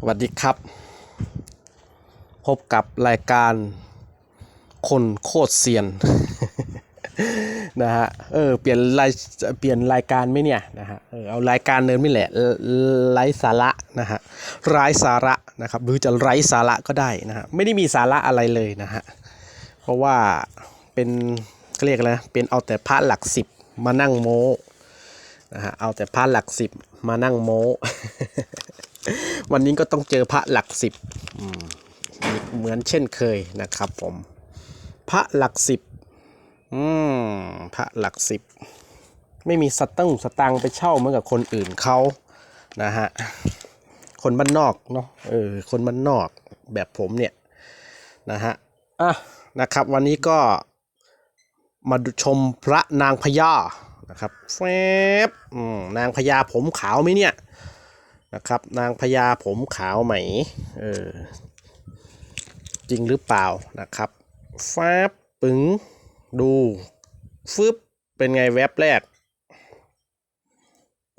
สวัสดีครับ พบกับรายการคนโคตรเซียนนะฮะเออเปลี่ยนรายเปลี่ยนรายการไหมเนี่ยนะฮะเออเอารายการเดิมไม่แหละไร้สาระนะฮะไร้สาระนะครับหรือจะไร้สาระก็ได้นะฮะไม่ได้มีสาระอะไรเลยนะฮะเพราะว่าเป็นเขาเรียกอะไรนะเป็นเอาแต่พระหลักสิบมานั่งโม้นะฮะเอาแต่พระหลักสิบมานั่งโม้ วันนี้ก็ต้องเจอพระหลักสิบเหมือนเช่นเคยนะครับผม พระหลักสิบอืมพระหลักสิบ ไม่มีสตั้งสตังไปเช่าเหมือนกับคนอื่นเขานะฮะ คนบ้านนอกเนาะเออคนบ้านนอกแบบผมเนี่ยนะฮะอะนะครับ วันนี้ก็มาดูชมพระนางพญานะครับแฟบนางพญาผมขาวไหมเนี่ย นะครับ นางพญาผมขาวไหมเออจริงหรือเปล่านะครับฟ้าบปึงดูฟึบเป็นไงแว็บแรก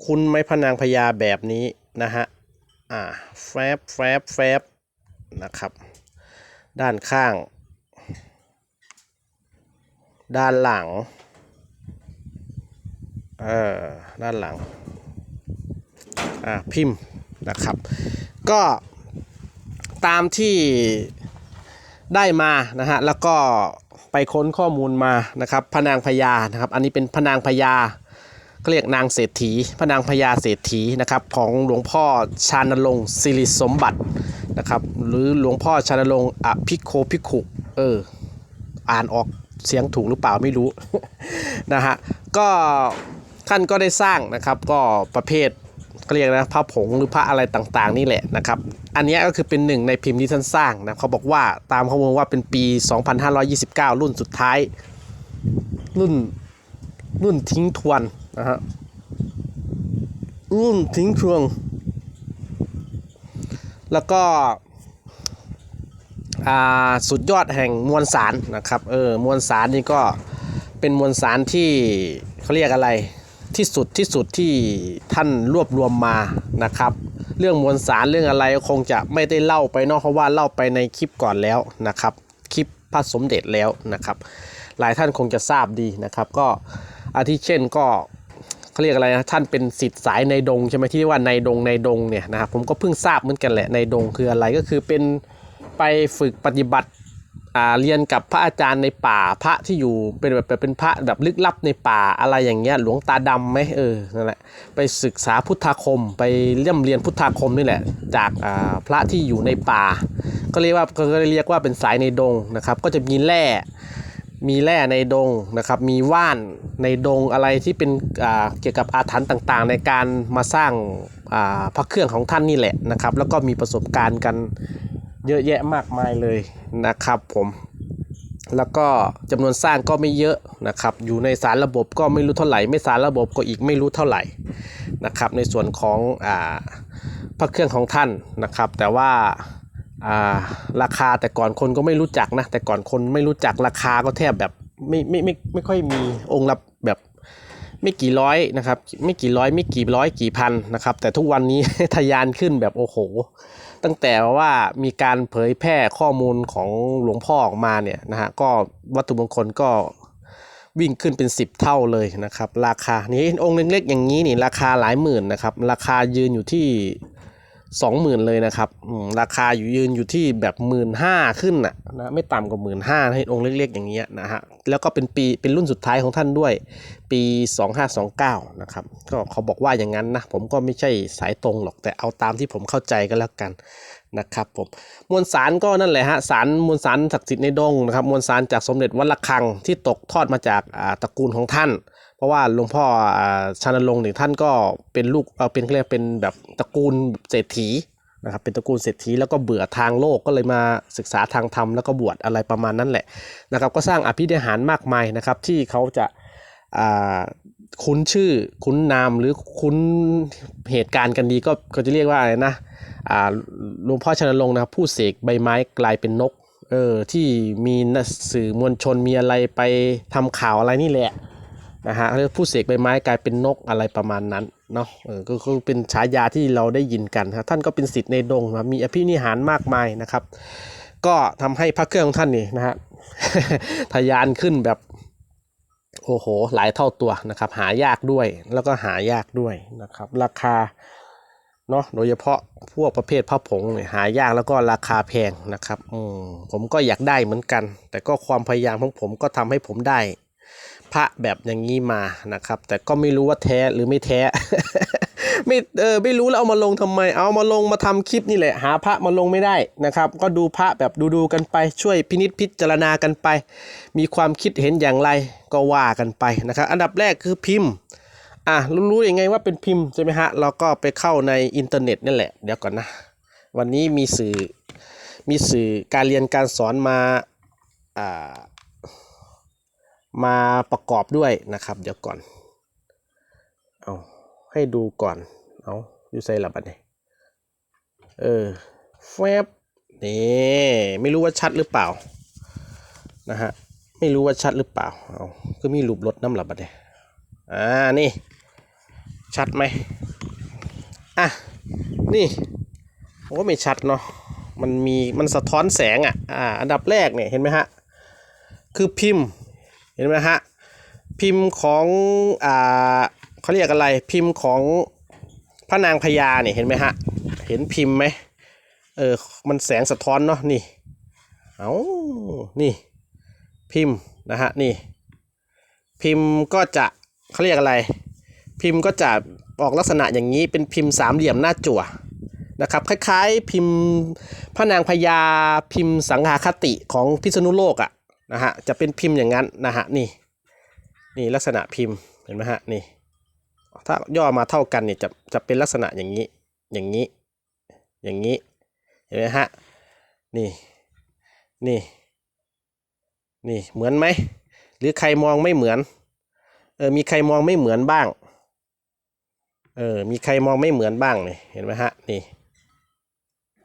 คุณไม่พนางพญาแบบนี้นะฮะอ่าแฟบแฟบแฟบนะครับ ด้านข้าง ด้านหลังเออด้านหลัง พิมพ์นะครับ ก็ตามที่ได้มานะฮะแล้วก็ไปค้นข้อมูลมานะครับพระนางพญานะครับอันนี้เป็นพระนางพญาเรียกนางเศรษฐีพระนางพญาเศรษฐีนะครับของหลวงพ่อชานรงค์สิริสมบัตินะครับหรือหลวงพ่อชานรงอภิโคภิกขุเอออ่านออกเสียงถูกหรือเปล่าไม่รู้นะฮะก็ท่านก็ได้สร้างนะครับก็ประเภท ก็เรียกนะพระผงหรือพระอะไรต่างๆ นี่แหละนะครับ อันนี้ก็คือเป็นหนึ่งในพิมพ์ที่ท่านสร้างนะเขาบอกว่าตามข้อมูลว่าเป็นปี 2529 รุ่นสุดท้าย รุ่นรุ่นทิ้งทวนนะฮะรุ่นทิ้งทวง แล้วก็อ่าสุดยอดแห่งมวลสารนะครับเออมวลสารนี่ก็เป็นมวลสารที่เขาเรียกอะไร ที่สุดที่สุดที่ท่านรวบรวมมานะครับ เรื่องมวลสารเรื่องอะไรคงจะไม่ได้เล่าไปเนอกเพราะว่าเล่าไปในคลิปก่อนแล้วนะครับ คลิปพระสมเด็จแล้วนะครับ หลายท่านคงจะทราบดีนะครับ ก็อาทิเช่นก็เขาเรียกอะไรนะท่านเป็นสิทธิ์สายในดงใช่ไหมที่ว่าในดงในดงเนี่ยนะครับผมก็เพิ่งทราบเหมือนกันแหละในดงคืออะไรก็คือเป็นไปฝึกปฏิบัติ เรียนกับพระอาจารย์ในป่าพระที่อยู่เป็นแบบเป็นพระแบบลึกลับในป่าอะไรอย่างเงี้ยหลวงตาดำไหมเออนั่นแหละไปศึกษาพุทธาคม ไปเลี่ยมเรียนพุทธาคมนี่แหละ จากอ่าพระที่อยู่ในป่า ก็เรียกว่าก็เรียกว่าเป็นสายในดงนะครับ ก็จะมีแร่มีแร่ในดงนะครับ มีว่านในดงอะไรที่เป็นอ่าเกี่ยวกับอาถรรพ์ต่างๆ ในการมาสร้างอ่าพระเครื่องของท่านนี่แหละนะครับ แล้วก็มีประสบการณ์กัน เยอะแยะมากมายเลยนะครับผมแล้วก็จำนวนสร้างก็ไม่เยอะนะครับ อยู่ในสารระบบก็ไม่รู้เท่าไหร่ ไม่สารระบบก็อีกไม่รู้เท่าไหร่นะครับ ในส่วนของอ่าพระเครื่องของท่านนะครับ แต่ว่าอ่าราคาแต่ก่อนคนก็ไม่รู้จักนะ แต่ก่อนคนไม่รู้จักราคาก็แทบแบบไม่ไม่ไม่ไม่ค่อยมีองค์ละแบบไม่กี่ร้อยนะครับ ไม่กี่ร้อยไม่กี่ร้อยกี่พันนะครับ แต่ทุกวันนี้ทะยานขึ้นแบบโอ้โห ตั้งแต่ว่ามีการเผยแพร่ข้อมูลของหลวงพ่อออกมาเนี่ยนะฮะก็วัตถุมงคลก็วิ่งขึ้นเป็น 10 เท่าเลยนะครับ ราคานี้องค์เล็กๆอย่างนี้นี่ราคาหลายหมื่นนะครับ ราคายืนอยู่ที่20,000เลยนะครับราคาอยู่ยืนอยู่ที่แบบหมื่นห้าขึ้นนะนะไม่ต่ำกว่าหมื่นห้าให้องค์เล็ก ๆ อย่างเงี้ยนะฮะ แล้วก็เป็นปีเป็นรุ่นสุดท้ายของท่านด้วย ปี 2529 นะครับ ก็เขาบอกว่าอย่างนั้นนะ ผมก็ไม่ใช่สายตรงหรอกแต่เอาตามที่ผมเข้าใจก็แล้วกันนะครับผมมวลสารก็นั่นแหละฮะสารมวลสารศักดิ์สิทธิ์ในดงนะครับมวลสารจากสมเด็จวัดระฆังที่ตกทอดมาจากตระกูลของท่าน เพราะว่าหลวงพ่อชานรงค์เนี่ยท่านก็เป็นลูกเอ่อเป็นเรียกเป็นแบบตระกูลเศรษฐี นะครับเป็นตระกูลเศรษฐีแล้วก็เบื่อทางโลกก็เลยมาศึกษาทางธรรมแล้วก็บวชอะไรประมาณนั้นแหละนะครับก็สร้างอภินิหารมากมายนะครับที่เขาจะาคุ้นชื่อคุ้นนามหรือคุ้นเหตุการณ์กันดีก็ก็จะเรียกว่าอะไรนะหลวงพ่อชนรงนะครับผู้เสกใบไม้กลายเป็นนกเออที่มีนัสื่อมวลชนมีอะไรไปทำข่าวอะไรนี่แหละนะฮะเรียกผู้เสกใบไม้กลายเป็นนกอะไรประมาณนั้น เนาะเออก็คือเป็นฉายาที่เราได้ยินกันครับท่านก็เป็นสิทธิ์ในดงนะมีอภินิหารมากมายนะครับ ก็ทำให้พระเครื่องของท่านนี่นะฮะทะยานขึ้นแบบโอ้โหหลายเท่าตัวนะครับ หายากด้วยแล้วก็หายากด้วยนะครับ ราคาเนาะโดยเฉพาะพวกประเภทพระผงเนี่ยหายากแล้วก็ราคาแพงนะครับอืมผมก็อยากได้เหมือนกัน แต่ก็ความพยายามของผมก็ทำให้ผมได้ พระแบบอย่างนี้มานะครับ แต่ก็ไม่รู้ว่าแท้หรือไม่แท้ ไม่เออไม่รู้แล้วเอามาลงทำไม เอามาลงมาทำคลิปนี่แหละหาพระมาลงไม่ได้นะครับ ก็ดูพระแบบดูดูๆกันไปช่วยพินิจพิจารณากันไป มีความคิดเห็นอย่างไรก็ว่ากันไปนะครับ อันดับแรกคือพิมพ์อะรู้รู้ยังไงว่าเป็นพิมพ์ใช่ไหมฮะเราก็ไปเข้าในอินเทอร์เน็ตนี่แหละเดี๋ยวก่อนนะ วันนี้มีสื่อมีสื่อการเรียนการสอนมาอ่า มาประกอบด้วยนะครับ เดี๋ยวก่อน เอาให้ดูก่อน เอาอยู่ใส่ละบัดเนี่ยเออแฟบนี่ไม่รู้ว่าชัดหรือเปล่านะฮะไม่รู้ว่าชัดหรือเปล่าเอาก็มีรูปรถน้ำหลับบัดเนี่ยอ่านี่ ชัดไหมอะนี่ผมว่าไม่ชัดเนาะมันมีมันสะท้อนแสงอะอ่าอันดับแรกเนี่ยเห็นไหมฮะคือพิมพ์ ห็นไหมฮะพิมพ์ของอ่าเขาเรียกอะไรพิมพ์ของพระนางพญาเนี่ยเห็นไหมฮะเห็นพิมพ์ไหมเออมันแสงสะท้อนเนาะนี่เอานี่พิมพ์นะฮะนี่พิมพ์ก็จะเขาเรียกอะไร พิมพ์ก็จะออกลักษณะอย่างนี้เป็นพิมพ์สามเหลี่ยมหน้าจั่วนะครับคล้ายๆ พิมพ์พระนางพญาพิมพ์สังหาคติของพิษณุโลกอะ่ะ นะฮะจะเป็นพิมพ์อย่างนั้นนะฮะนี่นี่ลักษณะพิมพ์เห็นไหมฮะนี่ถ้าย่อมาเท่ากันเนี่ยจะจะเป็นลักษณะอย่างนี้อย่างนี้อย่างนี้เห็นไหมฮะนี่นี่นี่เหมือนไหมหรือใครมองไม่เหมือนเออมีใครมองไม่เหมือนบ้างเออมีใครมองไม่เหมือนบ้างนี่เห็นไหมฮะนี่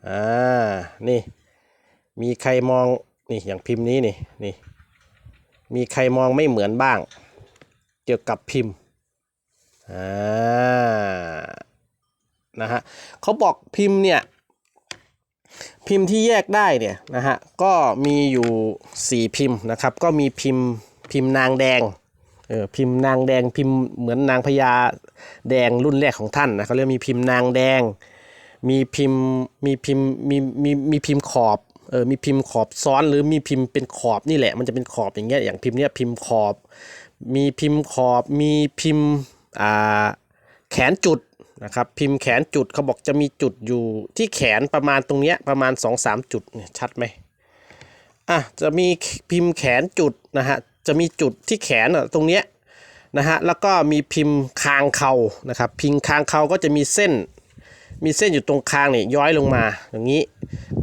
อ่านี่มีใครมอง นี่อย่างพิมพ์นี้นี่นี่ มีใครมองไม่เหมือนบ้าง เกี่ยวกับพิมพ์อ่านะฮะเขาบอกพิมพ์เนี่ย พิมพ์ที่แยกได้เนี่ยนะฮะก็มีอยู่ 4 พิมพ์นะครับ ก็มีพิมพ์พิมพ์นางแดงเออพิมพ์นางแดงพิมพ์เหมือนนางพญาแดงรุ่นแรกของท่านนะเขาเรียกมีพิมพ์นางแดง มีพิมพ์มีพิมพ์มีมีมีพิมพ์ขอบ เออมีพิมพ์ขอบซ้อนหรือมีพิมพ์เป็นขอบนี่แหละ มันจะเป็นขอบอย่างเงี้ยอย่างพิมพ์เนี้ยพิมพ์ขอบ มีพิมพ์ขอบมีพิมพ์อ่าแขนจุดนะครับพิมพ์แขนจุดเขาบอกจะมีจุดอยู่ที่แขนประมาณตรงเนี้ยประมาณ2อสามจุดเนี่ยชัดไหมอะจะมีพิมพ์แขนจุดนะฮะจะมีจุดที่แขนอะตรงเนี้ยนะฮะแล้วก็มีพิมพ์คางเขานะครับพิมพ์คางเขาก็จะมีเส้น มีเส้นอยู่ตรงคางเนี่ยย้อยลงมาอย่างนี้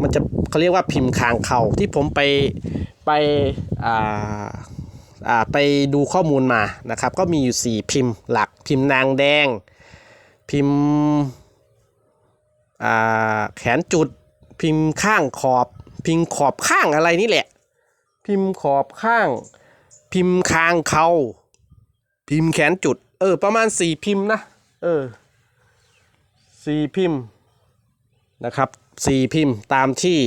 มันจะ เขาเรียกว่าพิมพ์คางเขาที่ผมไปไปอ่าอ่าไปดูข้อมูลมานะครับ ก็มีอยู่ 4 พิมพ์หลักพิมพ์นางแดง พิมพ์อ่าแขนจุด พิมพ์ข้างขอบ พิมพ์ขอบข้างอะไรนี่แหละ พิมพ์ขอบข้าง พิมพ์คางเข่าพิมพ์แขนจุด เออ ประมาณ 4 พิมพ์นะ เออสี่พิมพ์นะครับ สี่พิมพ์ตามที่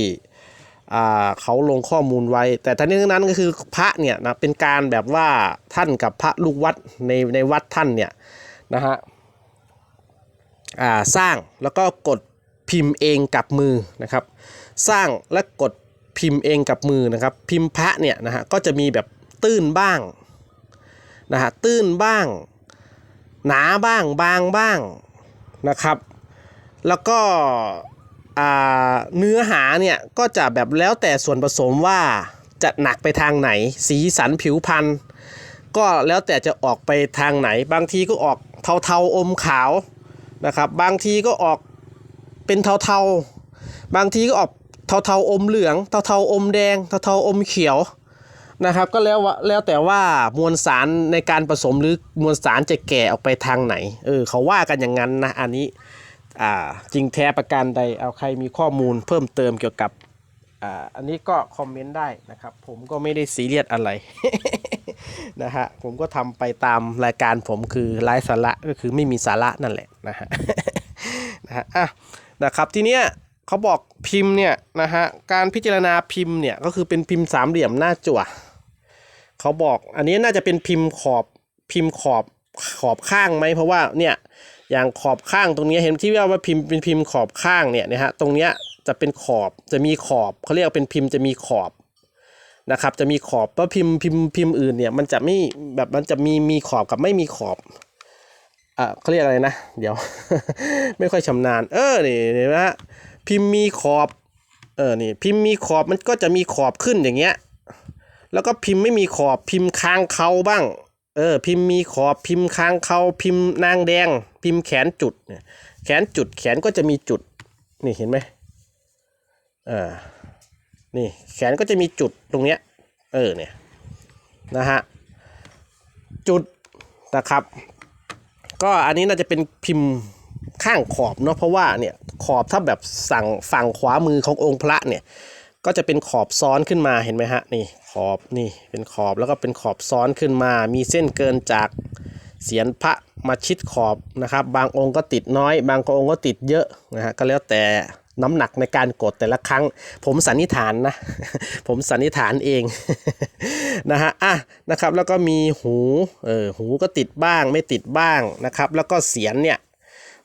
เขาลงข้อมูลไว้ แต่ทั้งนี้ทั้งนั้นก็คือพระเนี่ยนะเป็นการแบบว่าท่านกับพระลูกวัดในในวัดท่านเนี่ยนะฮะสร้างแล้วก็กดพิมพ์เองกับมือนะครับ สร้างและกดพิมพ์เองกับมือนะครับ พิมพ์พระเนี่ยนะฮะก็จะมีแบบตื้นบ้างนะฮะตื้นบ้าง หนาบ้างบางบ้างนะครับ แล้วก็ เนื้อหาเนี่ยก็จะแบบแล้วแต่ส่วนผสมว่าจะหนักไปทางไหน สีสันผิวพรรณก็แล้วแต่จะออกไปทางไหน บางทีก็ออกเทาๆอมขาวนะครับ บางทีก็ออกเป็นเทาๆ บางทีก็ออกเทาๆอมเหลือง เทาๆอมแดง เทาๆอมเขียวนะครับก็แล้วว่าแล้วแต่ว่ามวลสารในการผสมหรือมวลสารจะแก่ออกไปทางไหนเออเขาว่ากันอย่างนั้นนะอันนี้ อ่าจริงแท้ประการใดเอาใครมีข้อมูลเพิ่มเติมเกี่ยวกับอ่าอันนี้ก็คอมเมนต์ได้นะครับ ผมก็ไม่ได้ซีเรียสอะไร นะฮะผมก็ทำไปตามรายการผมคือไร้สาระก็คือไม่มีสาระนั่นแหละนะฮะนะฮะอะนะครับทีเนี้ยเขาบอกพิมพ์เนี่ยนะฮะการพิจารณาพิมพ์เนี่ยก็คือเป็นพิมพ์สามเหลี่ยมหน้าจั่วเขาบอกอันนี้น่าจะเป็นพิมพ์ขอบพิมพ์ขอบขอบข้างไหมเพราะว่าเนี่ย อย่างขอบข้างตรงนี้เห็นที่ว่าว่าพิมพ์เป็นพิมพ์ขอบข้างเนี่ยนะฮะตรงเนี้ยจะเป็นขอบจะมีขอบเขาเรียกว่าเป็นพิมพ์จะมีขอบนะครับจะมีขอบเพราะพิมพ์พิมพ์พิมพ์อื่นเนี่ยมันจะไม่แบบมันจะมีมีขอบกับไม่มีขอบอ่าเขาเรียกอะไรนะ เดี๋ยว ไม่ค่อยชำนาญ เออนี่เห็นไหมฮะพิมพ์มีขอบเออนี่พิมพ์มีขอบมันก็จะมีขอบขึ้นอย่างเงี้ยแล้วก็พิมพ์ไม่มีขอบพิมพ์ค้างเขาบ้าง เออพิมพ์มีขอบพิมพ์ค้างเขาพิมพ์นางแดง พิมพ์แขนจุดเนี่ยแขนจุดแขนก็จะมีจุด นี่เห็นไหมอ่านี่แขนก็จะมีจุดตรงเนี้ยเออเนี่ยนะฮะจุดนะครับ ก็อันนี้น่าจะเป็นพิมพ์ข้างขอบเนาะเพราะว่าเนี่ยขอบถ้าแบบสั่งฝั่งขวามือขององค์พระเนี่ย ก็จะเป็นขอบซ้อนขึ้นมาเห็นไหมฮะนี่ขอบนี่เป็นขอบแล้วก็เป็นขอบซ้อนขึ้นมา มีเส้นเกินจากเสียนพระมาชิดขอบนะครับ บางองค์ก็ติดน้อย บางองค์ก็ติดเยอะนะฮะก็แล้วแต่น้ำหนักในการกดแต่ละครั้ง ผมสันนิษฐานนะ ผมสันนิษฐานเองนะฮะอะนะครับแล้วก็มีหูเออหูก็ติดบ้างไม่ติดบ้างนะครับ แล้วก็เสียนเนี่ย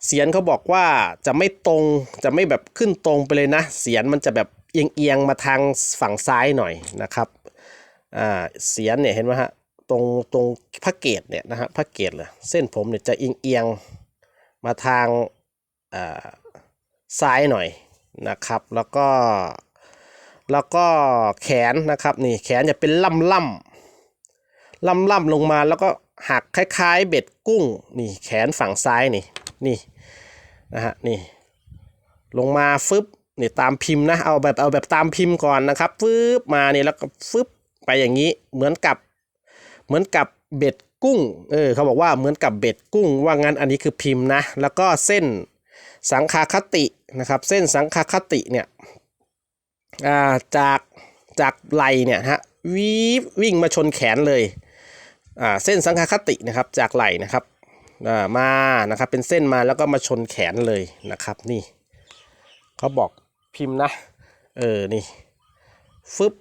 เสียนเขาบอกว่าจะไม่ตรงจะไม่แบบขึ้นตรงไปเลยนะ เสียนมันจะแบบ เอียงเอียงๆมาทางฝั่งซ้ายหน่อยนะครับอ่าเสียนเนี่ยเห็นไหมฮะตรงตรงพระเกตเนี่ยนะฮะพระเกตเลยเส้นผมเนี่ยจะเอียงเอียงๆมาทางอ่าซ้ายหน่อยนะครับแล้วก็แล้วก็แขนนะครับนี่แขนจะเป็นล่ำล่ำล่ำล่ำๆลงมาแล้วก็หักคล้าย ๆ เบ็ดกุ้งนี่แขนฝั่งซ้ายนี่นี่นะฮะนี่ลงมาฟึบ นี่ตามพิมพ์นะเอาแบบเอาแบบตามพิมพ์ก่อนนะครับฟึบมานี่แล้วก็ฟึบไปอย่างนี้เหมือนกับ เหมือนกับเบ็ดกุ้งเออเขาบอกว่าเหมือนกับเบ็ดกุ้ง ว่างั้นอันนี้คือพิมพ์นะ แล้วก็เส้นสังคาคตินะครับ เส้นสังคาคติเนี่ยอ่าจากจากไหลเนี่ยฮะวีบวิ่งมาชนแขนเลยอ่าเส้นสังคาคตินะครับจากไหลนะครับอ่ามานะครับเป็นเส้นมาแล้วก็มาชนแขนเลยนะครับนี่เขาบอก พิมพ์นะ เออ นี่ ฟึบ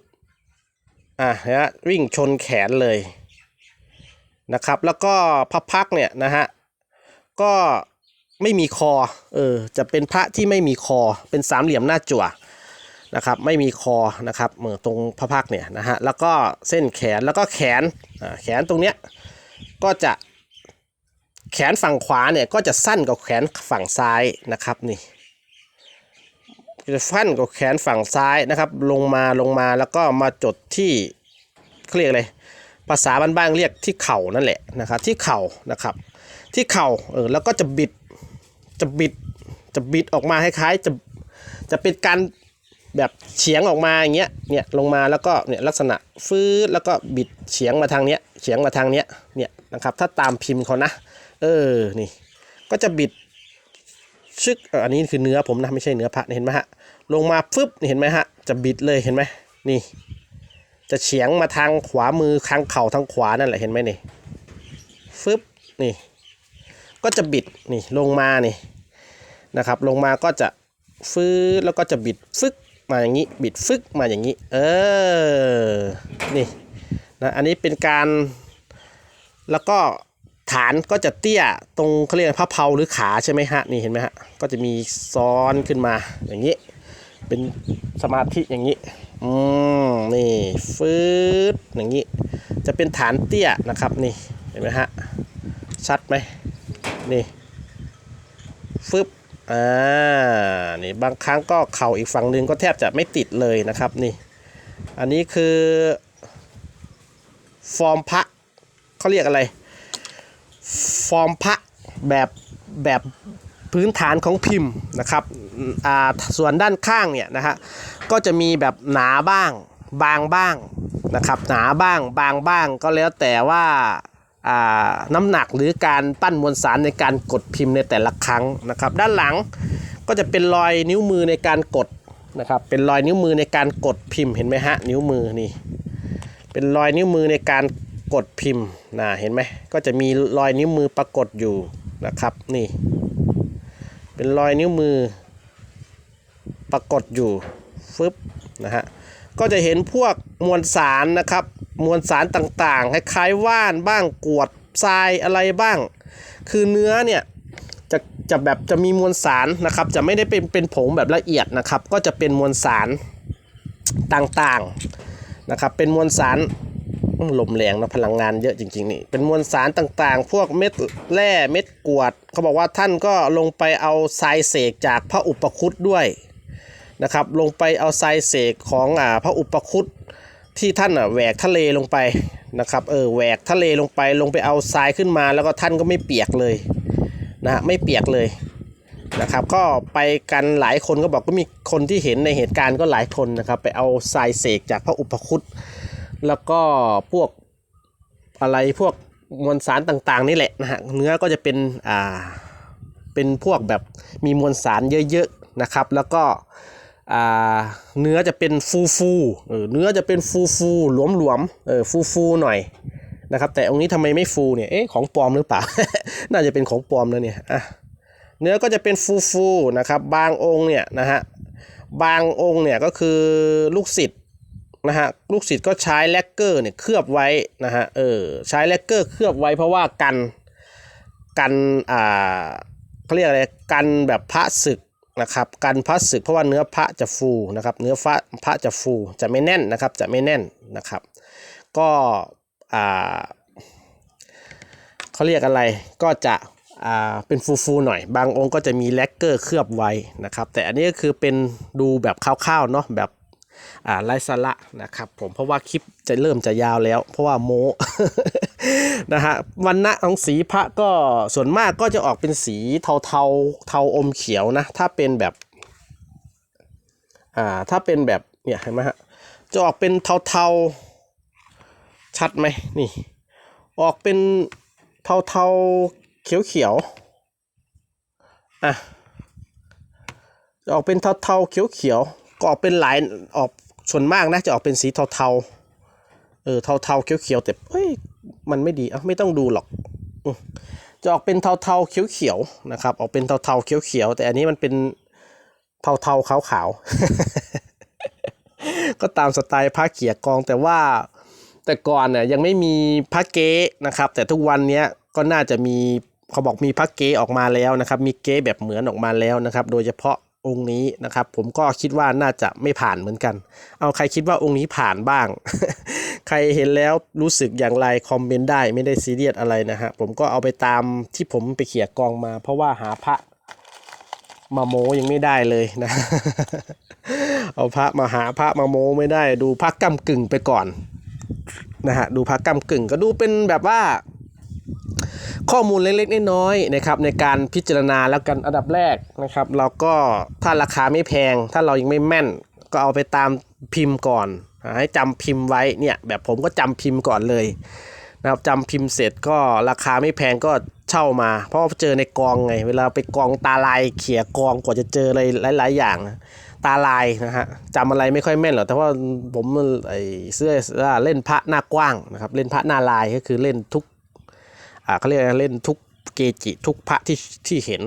อะฮะวิ่งชนแขนเลยนะครับ แล้วก็พับพักเนี่ยนะฮะ ก็ไม่มีคอ เออ จะเป็นพระที่ไม่มีคอ เป็นสามเหลี่ยมหน้าจั่วนะครับ ไม่มีคอ นะครับเหมือตรงพระพักเนี่ยนะฮะ แล้วก็เส้นแขน แล้วก็แขนอ่าแขนตรงเนี้ย ก็จะแขนฝั่งขวาเนี่ยก็จะสั้นกว่าแขนฝั่งซ้ายนะครับนี่ จะสั้นกว่าแขนฝั่งซ้ายนะครับ ลงมาลงมาแล้วก็มาจดที่เขาเรียกอะไรภาษาบ้านๆเรียกที่เข่านั่นแหละนะครับ ที่เข่านะครับ ที่เข่าเออแล้วก็จะบิดจะบิดจะบิดออกมาคล้ายๆจะจะเป็นการแบบเฉียงออกมาอย่างเงี้ยเนี่ยลงมาแล้วก็เนี่ยลักษณะฟื้นแล้วก็บิดเฉียงมาทางเนี้ยเฉียงมาทางเนี้ยเนี่ยนะครับถ้าตามพิมพ์เขานะ เออนี่ก็จะบิด ชึกอันนี้คือเนื้อผมนะไม่ใช่เนื้อพระเห็นไหมฮะลงมาฟึบเห็นไหมฮะจะบิดเลยเห็นไหมนี่ จะเฉียงมาทางขวามือข้างเข่าทางขวานั่นแหละเห็นไหมนี่ฟึบนี่ ก็จะบิดนี่ลงมานี่นะครับ ลงมาก็จะฟื้นแล้วก็จะบิดฟึกมาอย่างนี้บิดฟึกมาอย่างนี้ เออนี่นะอันนี้เป็นการแล้วก็ ฐานก็จะเตี้ยตรงเขาเรียกพระเพาหรือขาใช่ไหมฮะนี่เห็นไหมฮะก็จะมีซ้อนขึ้นมาอย่างนี้ เป็นสมาธิอย่างนี้อืมนี่ฟืดอย่างนี้ จะเป็นฐานเตี้ยนะครับนี่เห็นไหมฮะชัดไหมนี่ฟึบอ่านี่บางครั้งก็เข่าอีกฝั่งหนึ่งก็แทบจะไม่ติดเลยนะครับนี่ อันนี้คือ ฟอร์มพระเขาเรียกอะไร ฟอร์มพระแบบแบบพื้นฐานของพิมพ์นะครับอ่าส่วนด้านข้างเนี่ยนะฮะก็จะมีแบบหนาบ้าง บางบ้างนะครับหนาบ้างบางบ้างก็แล้วแต่ว่าอ่าน้ำหนักหรือการปั้นมวลสารในการกดพิมพ์ในแต่ละครั้งนะครับด้านหลังก็จะเป็นรอยนิ้วมือในการกดนะครับเป็นรอยนิ้วมือในการกดพิมพ์เห็นไหมฮะนิ้วมือนี่เป็นรอยนิ้วมือในการ กดพิมพ์นะเห็นไหมก็จะมีรอยนิ้วมือปรากฏอยู่นะครับนี่ เป็นรอยนิ้วมือปรากฏอยู่ฟึบนะฮะก็จะเห็นพวกมวลสารนะครับ มวลสารต่างๆคล้ายๆว่านบ้างกวดทรายอะไรบ้าง คือเนื้อเนี่ยจะจะแบบจะมีมวลสารนะครับ จะไม่ได้เป็นเป็นผงแบบละเอียดนะครับ ก็จะเป็นมวลสารต่างๆนะครับ เป็นมวลสาร ลมแรงนะพลังงานเยอะจริงๆนี่เป็นมวลสารต่างๆ พวกเม็ดแร่เม็ดกวดเขาบอกว่าท่านก็ลงไปเอาทรายเสกจากพระอุปคุตด้วยนะครับลงไปเอาทรายเสกของอ่าพระอุปคุตที่ท่านอะแหวกทะเลลงไปนะครับเออแหวกทะเลลงไปลงไปเอาทรายขึ้นมา แล้วก็ท่านก็ไม่เปียกเลยนะฮะไม่เปียกเลยนะครับก็ไปกันหลายคนก็บอกก็มีคนที่เห็นในเหตุการณ์ก็หลายคนนะครับไปเอาทรายเสกจากพระอุปคุต แล้วก็พวกอะไรพวกมวลสารต่างๆนี่แหละนะฮะเนื้อก็จะเป็นอ่าเป็นพวกแบบมีมวลสารเยอะๆนะครับ แล้วก็อ่าเนื้อจะเป็นฟูฟูเออเนื้อจะเป็นฟูฟูหลวมหลวมๆเออฟูฟูหน่อยนะครับ แต่องค์นี้ทำไมไม่ฟูเนี่ยเอ๊ะของปลอมหรือเปล่า น่าจะเป็นของปลอมนะเนี่ยอะเนื้อก็จะเป็นฟูฟูนะครับ บางองค์เนี่ยนะฮะบางองค์เนี่ยก็คือลูกศิษย์ นะฮะลูกศิษย์ก็ใช้แลกเกอร์เนี่ยเคลือบไว้นะฮะเออใช้แลกเกอร์เคลือบไว้เพราะว่ากันกันอ่าเขาเรียกอะไรกันแบบพระศึกนะครับกันพระศึกเพราะว่าเนื้อพระจะฟูนะครับเนื้อพระพระจะฟูจะไม่แน่นนะครับจะไม่แน่นนะครับ ก็อ่าเขาเรียกอะไรก็จะอ่าเป็นฟูๆหน่อย บางองค์ก็จะมีแลกเกอร์เคลือบไว้นะครับแต่อันนี้ก็คือเป็นดูแบบคร่าวๆเนาะแบบ ไร้สาระนะครับผมเพราะว่าคลิปจะเริ่มจะยาวแล้ว เพราะว่าโมนะฮะวันณะของสีพระก็ส่วนมากก็จะออกเป็นสีเทาเทาเทาอมเขียวนะถ้าเป็นแบบอ่าถ้าเป็นแบบเนี่ยเห็นไหมฮะจะออกเป็นเทาเทาชัดไหมนี่ ออกเป็นเทาเทาเขียวเขียวอะออกเป็นเทาเทาเขียวเขียว ก็ออกเป็นหลายออกส่วนมากนะจะออกเป็นสีเทาเทาๆ เออเทาๆเขียวๆแต่เอ้ยมันไม่ดีอะไม่ต้องดูหรอกจะออกเป็นเทาๆเขียวๆนะครับ ออกเป็นเทาๆเขียวๆแต่อันนี้มันเป็นเทาๆขาวๆก็ตามสไตล์ผ้าเขียกองแต่ว่าแต่ก่อนเนี่ยยังไม่มีผ้าเก๊นะครับ แต่ทุกวันนี้ก็น่าจะมีเขาบอกมีผ้าเก๊ออกมาแล้วนะครับ มีเก๊แบบเหมือนออกมาแล้วนะครับ โดยเฉพาะ องค์นี้นะครับ ผมก็คิดว่าน่าจะไม่ผ่านเหมือนกัน เอาใครคิดว่าองค์นี้ผ่านบ้าง ใครเห็นแล้วรู้สึกอย่างไรคอมเมนต์ได้ไม่ได้ซีเรียสอะไรนะฮะผมก็เอาไปตามที่ผมไปเขี่ยกองมา เพราะว่าหาพระมาโมยังไม่ได้เลยนะ เอาพระมาหาพระมาโมไม่ได้ ดูพระกำกึ่งไปก่อนนะฮะดูพระกำกึ่งก็ดูเป็นแบบว่า ข้อมูลเล็กๆน้อยๆนะครับในการพิจารณาแล้วกันอันดับแรกนะครับ เราก็ถ้าราคาไม่แพง ถ้าเรายังไม่แม่น ก็เอาไปตามพิมพ์ก่อนให้จำพิมพ์ไว้เนี่ยแบบผมก็จำพิมพ์ก่อนเลยนะครับจำพิมพ์เสร็จก็ราคาไม่แพงก็เช่ามา เพราะเจอในกองไง เวลาไปกองตาลายเขี่ยกองกว่าจะเจออะไรหลาย ๆ อย่างตาลายนะฮะจำอะไรไม่ค่อยแม่นหรอกแต่ว่าผมไอเสื้อเล่นพระหน้ากว้างนะครับเล่นพระหน้าลายก็คือเล่นทุก เขาเรียกเล่นทุกเกจิทุกพระที่ที่เห็น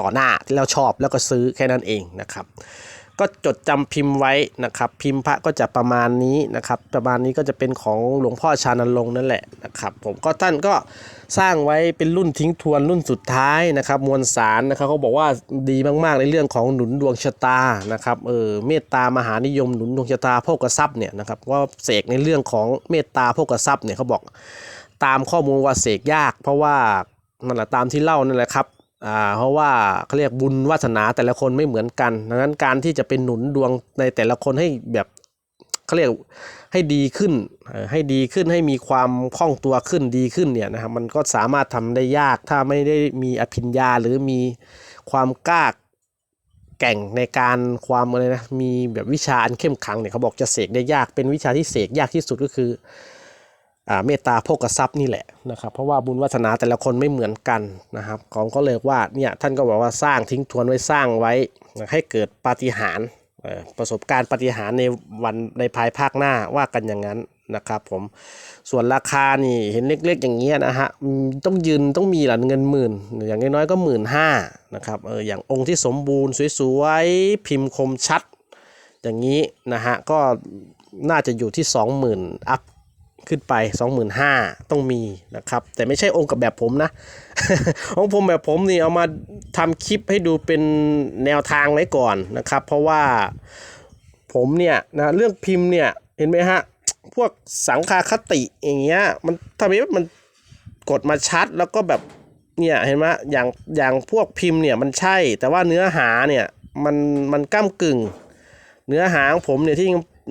ต่อหน้าที่เราชอบแล้วก็ซื้อแค่นั้นเองนะครับ ก็จดจำพิมพ์ไว้นะครับ พิมพ์พระก็จะประมาณนี้นะครับ ประมาณนี้ก็จะเป็นของหลวงพ่อชานลงนั่นแหละนะครับ ผมก็ท่านก็สร้างไว้เป็นรุ่นทิ้งทวนรุ่นสุดท้ายนะครับ มวลสารนะครับเขาบอกว่าดีมากๆในเรื่องของหนุนดวงชะตานะครับเออเมตตามหานิยมหนุนดวงชะตาโภกทรัพย์เนี่ยนะครับว่าเสกในเรื่องของเมตตาโภกทรัพย์เนี่ยเขาบอก ตามข้อมูลว่าเสกยาก เพราะว่านั่นแหละตามที่เล่านั่นแหละครับอ่าเพราะว่าเขาเรียกบุญวาสนาแต่ละคนไม่เหมือนกัน ดังนั้นการที่จะเป็นหนุนดวงในแต่ละคนให้แบบเขาเรียกให้ดีขึ้นให้ดีขึ้นให้มีความคล่องตัวขึ้นดีขึ้นเนี่ยนะครับมันก็สามารถทำได้ยากถ้าไม่ได้มีอภิญญาหรือมีความกล้าแก่งในการความอะไรนะมีแบบวิชาอันเข้มขังเนี่ยเขาบอกจะเสกได้ยากเป็นวิชาที่เสกยากที่สุดก็คือ เมตตาโภกทรัพย์นี่แหละนะครับ เพราะว่าบุญวาสนาแต่ละคนไม่เหมือนกันนะครับ ของก็เลยว่าเนี่ยท่านก็บอกว่าสร้างทิ้งทวนไว้สร้างไว้ให้เกิดปาฏิหาริย์ประสบการณ์ปาฏิหาริย์ในวันในภายภาคหน้าว่ากันอย่างนั้นนะครับผมส่วนราคานี่เห็นเล็กๆอย่างเงี้ยนะฮะต้องยืนต้องมีหลัเงินหมื่น อย่างน้อยๆก็หมื่นห้านะครับเอออย่างองค์ที่สมบูรณ์สวยๆพิมพ์คมชัด อย่างนี้นะฮะก็น่าจะอยู่ที่ 20,000 อัพ ขึ้นไป 25,000ต้องมีนะครับ แต่ไม่ใช่องค์กับแบบผมนะ องค์ผมแบบผมนี่เอามาทำคลิปให้ดูเป็นแนวทางไว้ก่อนนะครับ เพราะว่าผมเนี่ยนะเรื่องพิมพ์เนี่ยเห็นไหมฮะ พวกสังคาคติอย่างเงี้ยมันทำไมมันกดมาชัดแล้วก็แบบเนี่ยเห็นไหมอย่างอย่างพวกพิมพ์เนี่ยมันใช่ แต่ว่าเนื้อหาเนี่ยมันมันก้ากึ่ง เนื้อหาของผมเนี่ยที่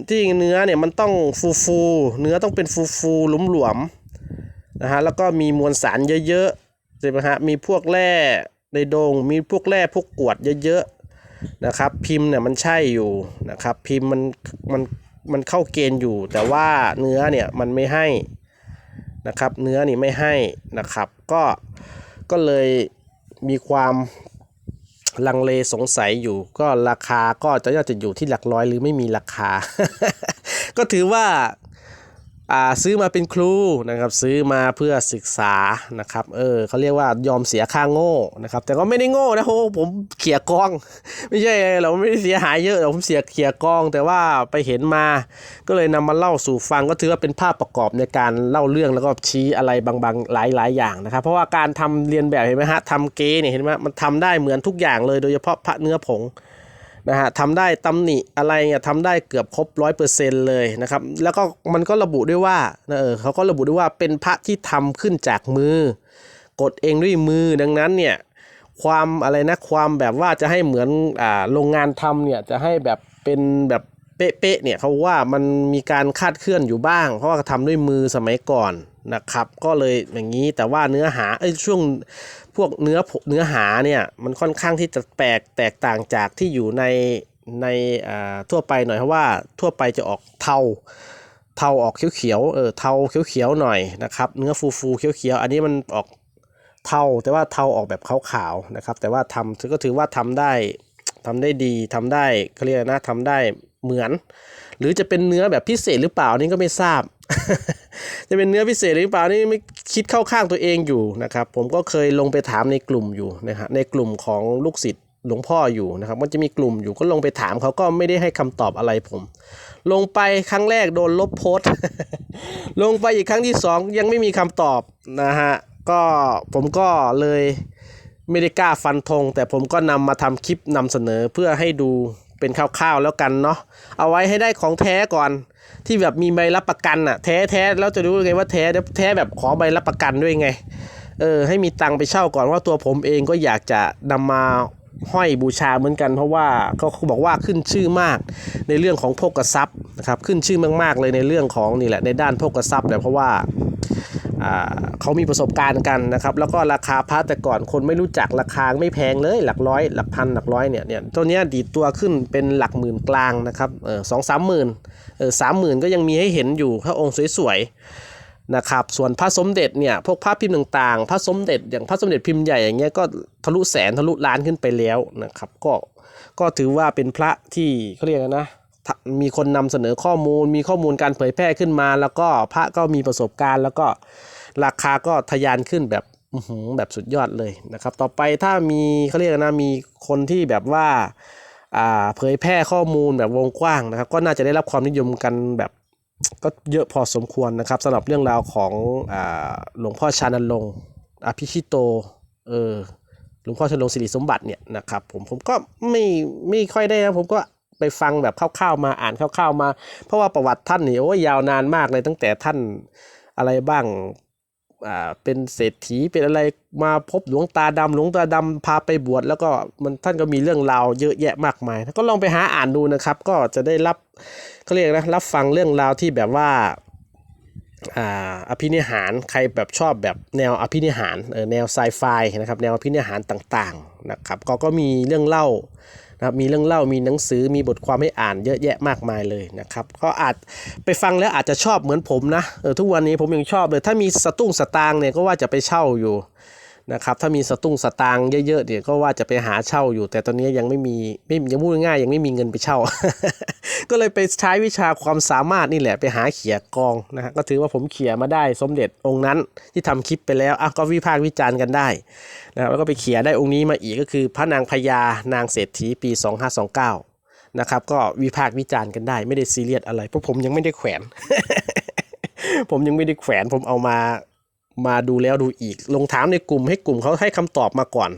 ที่เนื้อเนี่ยมันต้องฟูฟูเนื้อต้องเป็นฟูฟูหลุมหลวมนะฮะแล้วก็มีมวลสารเยอะๆใช่ไหมฮะมีพวกแร่ในโดงมีพวกแร่พวกกรวดเยอะๆนะครับ พิมพ์เนี่ยมันใช่อยู่นะครับ พิมพ์มันมันมันเข้าเกณฑ์อยู่ แต่ว่าเนื้อเนี่ยมันไม่ให้นะครับ เนื้อนี่ไม่ให้นะครับ ก็ก็เลยมีความ ลังเลสงสัยอยู่ก็ราคาก็จะน่าจะอยู่ที่หลักร้อยหรือไม่มีราคา ก็ถือว่าอ่า ซื้อมาเป็นครูนะครับซื้อมาเพื่อศึกษานะครับเออเขาเรียกว่ายอมเสียค่าโง่นะครับแต่ก็ไม่ได้โง่นะโหผมเขี่ยกอง ไม่ใช่เราไม่ได้เสียหายเยอะแต่ผมเสียเขี่ยกอง แต่ว่าไปเห็นมา ก็เลยนำมาเล่าสู่ฟังก็ถือว่าเป็นภาพประกอบในการเล่าเรื่องแล้วก็ชี้อะไรบางๆหลายๆอย่างนะครับ เพราะว่าการทำเรียนแบบเห็นไหมฮะทำเกเนี่ยเห็นไหมมันทำได้เหมือนทุกอย่างเลยโดยเฉพาะพระเนื้อผง นะฮะทำได้ตำหนิอะไรเนี่ยทำได้เกือบครบร้อยเปอร์เซ็นต์เลยนะครับ แล้วก็มันก็ระบุด้วยว่าเออเขาก็ระบุด้วยว่าเป็นพระที่ทำขึ้นจากมือ กดเองด้วยมือดังนั้นเนี่ยความอะไรนะความแบบว่าจะให้เหมือนอ่าโรงงานทำเนี่ยจะให้แบบเป็นแบบเป๊ะๆเนี่ยเขาว่ามันมีการคาดเคลื่อนอยู่บ้าง เพราะว่าทำด้วยมือสมัยก่อนนะครับ ก็เลยอย่างนี้แต่ว่าเนื้อหาเอ้ยช่วง พวกเนื้อเนื้อหาเนี่ยมันค่อนข้างที่จะแปลกแตกต่างจากที่อยู่ในในทั่วไปหน่อยเพราะว่าทั่วไปจะออกเทาเทาออกเขียวๆเออเทาเขียวๆหน่อยนะครับ เนื้อฟูๆเขียวๆอันนี้มันออกเทาแต่ว่าเทาออกแบบขาวๆนะครับ แต่ว่าทำก็ถือว่าทำได้ทำได้ดีทำได้เขาเรียกนะทำได้เหมือน หรือจะเป็นเนื้อแบบพิเศษหรือเปล่านี่ก็ไม่ทราบ จะเป็นเนื้อพิเศษหรือเปล่านี่ไม่คิดเข้าข้างตัวเองอยู่นะครับ ผมก็เคยลงไปถามในกลุ่มอยู่นะฮะในกลุ่มของลูกศิษย์หลวงพ่ออยู่นะครับ มันจะมีกลุ่มอยู่ก็ลงไปถามเขาก็ไม่ได้ให้คำตอบอะไรผม ลงไปครั้งแรกโดนลบโพสต์ลงไปอีกครั้งที่สองยังไม่มีคำตอบนะฮะก็ผมก็เลยไม่ได้กล้าฟันธงแต่ผมก็นำมาทำคลิปนำเสนอเพื่อให้ดูเป็นคร่าวๆแล้วกันเนาะเอาไว้ให้ได้ของแท้ก่อน ที่แบบมีใบรับประกันอะแท้แท้แล้วจะรู้ไงว่าแท้แท้แบบขอใบรับประกันด้วยไง เออ ให้มีตังไปเช่าก่อนว่าตัวผมเองก็อยากจะนำมาห้อยบูชาเหมือนกัน เพราะว่าเขาบอกว่าขึ้นชื่อมากในเรื่องของโภกทรัพย์นะครับขึ้นชื่อมากๆเลยในเรื่องของนี่แหละในด้านโภกทรัพย์เนี่ยเพราะว่า เขามีประสบการณ์กันนะครับ แล้วก็ราคาพระแต่ก่อนคนไม่รู้จักราคาไม่แพงเลยหลักร้อย หลักพันหลักร้อยเนี่ยเนี่ยตัวเนี้ยดีดตัวขึ้นเป็นหลักหมื่นกลางนะครับเออสองสามหมื่นเออสามหมื่นก็ยังมีให้เห็นอยู่พระองค์สวยๆนะครับส่วนพระสมเด็จเนี่ยพวกพระพิมพ์ต่างๆ พระสมเด็จอย่างพระสมเด็จพิมพ์ใหญ่อย่างเงี้ยก็ทะลุแสนทะลุล้านขึ้นไปแล้วนะครับก็ก็ถือว่าเป็นพระที่เขาเรียกนะทะมีคนนำเสนอข้อมูล มีข้อมูลการเผยแพร่ขึ้นมา แล้วก็พระก็มีประสบการณ์แล้วก็ ราคาก็ทะยานขึ้นแบบแบบสุดยอดเลยนะครับ ต่อไปถ้ามีเขาเรียกนะมีคนที่แบบว่าเผยแพร่ข้อมูลแบบวงกว้างนะครับ ก็น่าจะได้รับความนิยมกันแบบก็เยอะพอสมควรนะครับสำหรับเรื่องราวของอหลวงพ่อชานลงอภิชิโตเออหลวงพ่อชานลงค์สิริสมบัติเนี่ยนะครับผมผมก็ไม่ไม่ค่อยได้นะผมก็ไปฟังแบบคร่าวๆมาอ่านคร่าวๆมา เพราะว่าประวัติท่านนี่โอ้ยยาวนานมากเลยตั้งแต่ท่านอะไรบ้าง อ่าเป็นเศรษฐีเป็นอะไรมาพบหลวงตาดำหลวงตาดำพาไปบวชแล้วก็มันท่านก็มีเรื่องราวเยอะแยะมากมาย ก็ลองไปหาอ่านดูนะครับ ก็จะได้รับเขาเรียกนะรับฟังเรื่องราวที่แบบว่าอ่าอภินิหารใครแบบชอบแบบแนวอภินิหารเออแนวไซไฟนะครับแนวอภินิหารต่างๆนะครับก็ก็มีเรื่องเล่า นะครับมีเรื่องเล่ามีหนังสือมีบทความให้อ่านเยอะแยะมากมายเลยนะครับก็อาจไปฟังแล้วอาจจะชอบเหมือนผมนะเออทุกวันนี้ผมยังชอบเลย ถ้ามีสตุ้งสตางค์เนี่ยก็ว่าจะไปเช่าอยู่ นะครับถ้ามีสตุ้งสตางค์เยอะๆเนี่ยวก็ว่าจะไปหาเช่าอยู่ แต่ตอนนี้ยังไม่มีไม่ยังพูดง่ายยังไม่มีเงินไปเช่า ก็เลยไปใช้วิชาความสามารถนี่แหละไปหาเขียกองนะฮะก็ถือว่าผมเขียมาได้สมเด็จองค์นั้นที่ทำคลิปไปแล้วอะก็วิพากษ์วิจารณ์กันได้นะครับแล้วก็ไปเขียได้องค์นี้มาอีกก็คือพระนางพญานางเศรษฐีปี 2529นะครับก็วิพากษ์วิจารณ์กันได้ไม่ได้ซีเรียสอะไรเพราะผมยังไม่ได้แขวน ผมยังไม่ได้แขวนผมเอามา มาดูแล้วดูอีก ลงถามในกลุ่มให้กลุ่มเขาให้คำตอบมาก่อน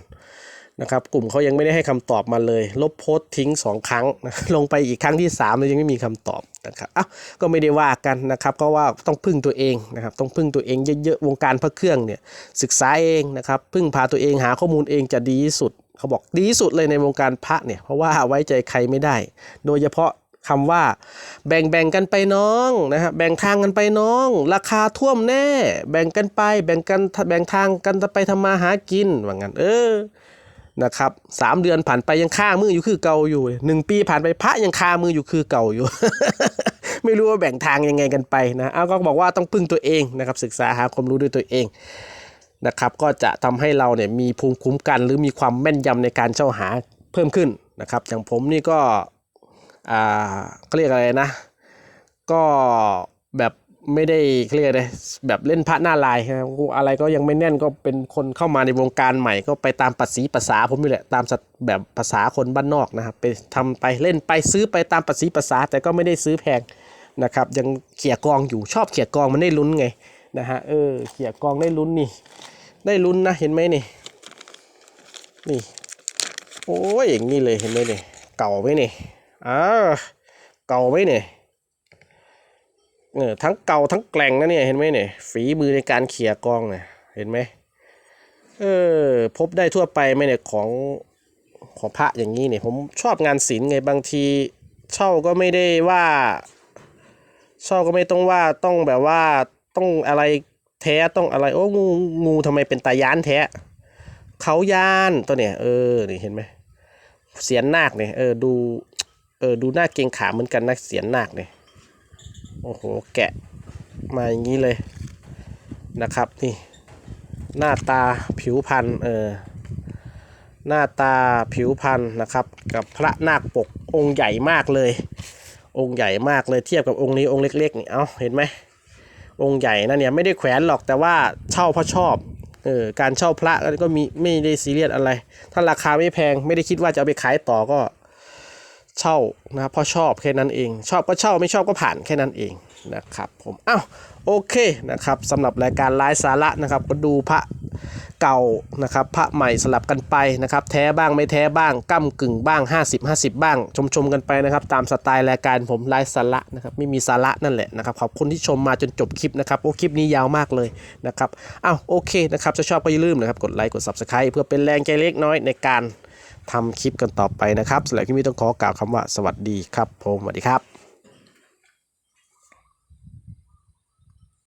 นะครับ กลุ่มเขายังไม่ได้ให้คำตอบมาเลย ลบโพสต์ทิ้งสองครั้งนะลงไปอีกครั้งที่3เลยยังไม่มีคำตอบนะครับอ้าวก็ไม่ได้ว่ากันนะครับ ก็ว่าต้องพึ่งตัวเองนะครับ ต้องพึ่งตัวเองเยอะๆ วงการพระเครื่องเนี่ยศึกษาเองนะครับ พึ่งพาตัวเองหาข้อมูลเองจะดีที่สุด เขาบอกดีที่สุดเลยในวงการพระเนี่ย เพราะว่าไว้ใจใครไม่ได้ โดยเฉพาะ คำว่า แบ่งแบ่งกันไปน้องนะฮะแบ่งทางกันไปน้อง ราคาท่วมแน่ แบ่งกันไป แบ่งกันแบ่งทางกันไปทำมาหากินว่างั้นเออนะครับสามเดือนผ่านไปยังค่ามืออยู่คือเก่าอยู่หนึ่งปีผ่านไปพระยังคามืออยู่คือเก่าอยู่ ไม่รู้ว่าแบ่งทางยังไงกันไปนะเอาก็บอกว่าต้องพึ่งตัวเองนะครับศึกษาหาความรู้ด้วยตัวเองนะครับก็จะทำให้เราเนี่ยมีภูมิคุ้มกัน หรือมีความแม่นยำในการเช่าหาเพิ่มขึ้นนะครับอย่างผมนี่ก็ อ่าเขาเรียกอะไรนะ ก็แบบไม่ได้เขาเรียกอะไรแบบเล่นพระหน้าลายครับอะไรก็ยังไม่แน่นก็เป็นคนเข้ามาในวงการใหม่ก็ไปตามปัสีภาษาผมนี่แหละตามแบบภาษาคนบ้านนอกนะครับไปทำไปเล่นไปซื้อไปตามปัสีภาษาแต่ก็ไม่ได้ซื้อแพงนะครับยังเขี่ยกองอยู่ชอบเขี่ยกองมันได้ลุ้นไงนะฮะเออเขี่ยกองได้ลุ้นนี่ ได้ลุ้นนะเห็นไหมนี่นี่ โอ้ยอย่างนี้เลยเห็นไหมนี่เก่าไหมนี่ อ่าเก่าไหมเนี่ยเออทั้งเก่าทั้งแกล่งนะเนี่ยเห็นไหมเนี่ยฝีมือในการเขี่ยกองเนี่ยเห็นไหมเออพบได้ทั่วไปไหมเนี่ยของของพระอย่างนี้เนี่ยผมชอบงานศิลป์ไงบางทีเช่าก็ไม่ได้ว่าเช่าก็ไม่ต้องว่าต้องแบบว่าต้องอะไรแท้ต้องอะไรโอ้งูงูทำไมเป็นตายานแท้เขายานตัวเนี่ยเออนี่เห็นไหมเสียนนาคเนี่ยเออดู เออดูหน้าเกงขาเหมือนกันนะเสียนนาคเนี่ยโอ้โหแกะมาอย่างนี้เลยนะครับนี่หน้าตาผิวพันเออหน้าตาผิวพันนะครับ กับพระนาคปกองค์ใหญ่มากเลย องค์ใหญ่มากเลยเทียบกับองค์นี้องค์เล็กๆนี่เอาเห็นไหมองค์ใหญ่นะเนี่ยไม่ได้แขวนหรอกแต่ว่าเช่าเพราะชอบเออการเช่าพระก็มีไม่ได้ซีเรียสอะไร ถ้าราคาไม่แพงไม่ได้คิดว่าจะเอาไปขายต่อก็ เช่านะครับเพราะชอบแค่นั้นเอง ชอบก็เช่าไม่ชอบก็ผ่านแค่นั้นเองนะครับผมอ้าวโอเคนะครับสำหรับรายการไลฟ์สาระนะครับก็ดูพระเก่านะครับพระใหม่สลับกันไปนะครับแท้บ้างไม่แท้บ้างก้ากึ่งบ้าง 50 50 บ้าง ชมชมกันไปนะครับตามสไตล์รายการผมไลฟ์สาระนะครับไม่มีสาระนั่นแหละนะครับขอบคุณที่ชมมาจนจบคลิปนะครับโอ้คลิปนี้ยาวมากเลยนะครับอ้าวโอเคนะครับถ้าชอบก็อย่าลืมนะครับกดไลค์กด subscribe เพื่อเป็นแรงใจเล็กน้อยในการ ทำคลิปกันต่อไปนะครับสำหรับคลิปนี้ต้องขอกล่าวคำว่าสวัสดีครับผมสวัสดีครับ